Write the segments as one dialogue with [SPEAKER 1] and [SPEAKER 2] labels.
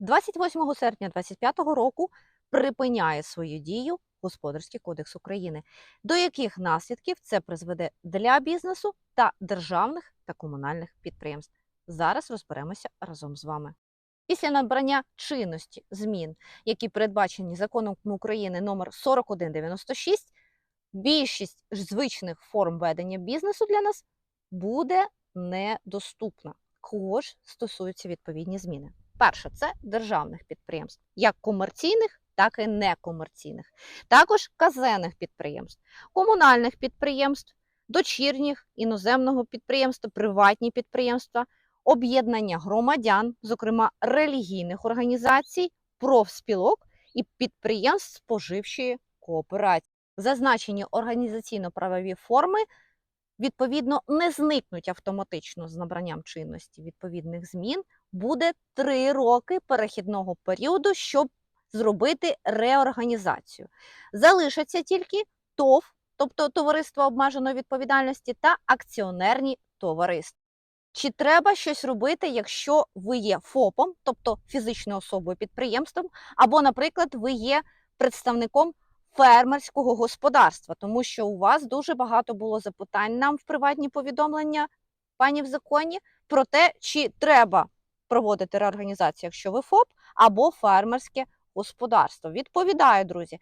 [SPEAKER 1] 28 серпня 2025 року припиняє свою дію Господарський кодекс України. До яких наслідків це призведе для бізнесу та державних та комунальних підприємств? Зараз розберемося разом з вами. Після набрання чинності змін, які передбачені законом України номер 4196, більшість звичних форм ведення бізнесу для нас буде недоступна. Кого ж стосуються відповідні зміни? Перше, це державних підприємств, як комерційних, так і некомерційних, також казенних підприємств, комунальних підприємств, дочірніх іноземного підприємства, приватні підприємства, об'єднання громадян, зокрема релігійних організацій, профспілок і підприємств споживчої кооперації. Зазначені організаційно-правові форми відповідно не зникнуть автоматично з набранням чинності відповідних змін. Буде три роки перехідного періоду, щоб зробити реорганізацію. Залишаться тільки ТОВ, тобто товариство обмеженої відповідальності, та акціонерні товариства. Чи треба щось робити, якщо ви є ФОПом, тобто фізичною особою підприємством, або, наприклад, ви є представником фермерського господарства, тому що у вас дуже багато було запитань нам в приватні повідомлення, пані в законі, про те, чи треба проводити реорганізацію, якщо ви ФОП, або фермерське господарство. Відповідаю, друзі,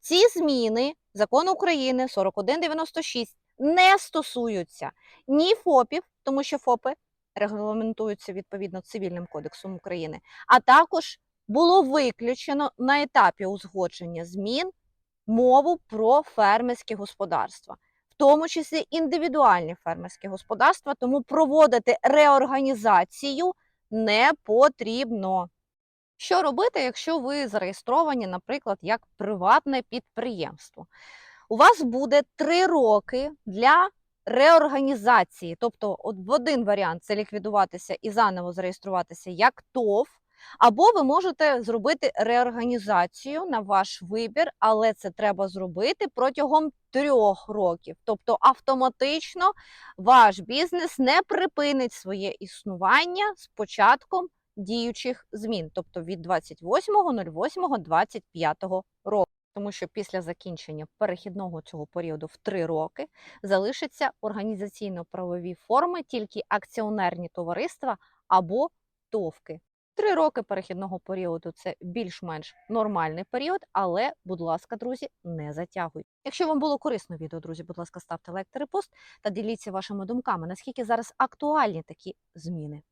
[SPEAKER 1] ці зміни закону України 4196 не стосуються ні ФОПів, тому що ФОПи регламентуються відповідно цивільним кодексом України, а також було виключено на етапі узгодження змін мову про фермерське господарства, в тому числі індивідуальні фермерські господарства, тому проводити реорганізацію не потрібно. Що робити, якщо ви зареєстровані, наприклад, як приватне підприємство? У вас буде три роки для реорганізації. Тобто, от в один варіант це ліквідуватися і заново зареєструватися як ТОВ, або ви можете зробити реорганізацію на ваш вибір, але це треба зробити протягом трьох років. Тобто автоматично ваш бізнес не припинить своє існування з початком діючих змін, тобто від 28.08.25 року. Тому що після закінчення перехідного цього періоду в три роки залишаться організаційно-правові форми тільки акціонерні товариства або товки. Три роки перехідного періоду це більш-менш нормальний період, але, будь ласка, друзі, не затягуйте. Якщо вам було корисно відео, друзі, будь ласка, ставте лайк та репост та діліться вашими думками, наскільки зараз актуальні такі зміни.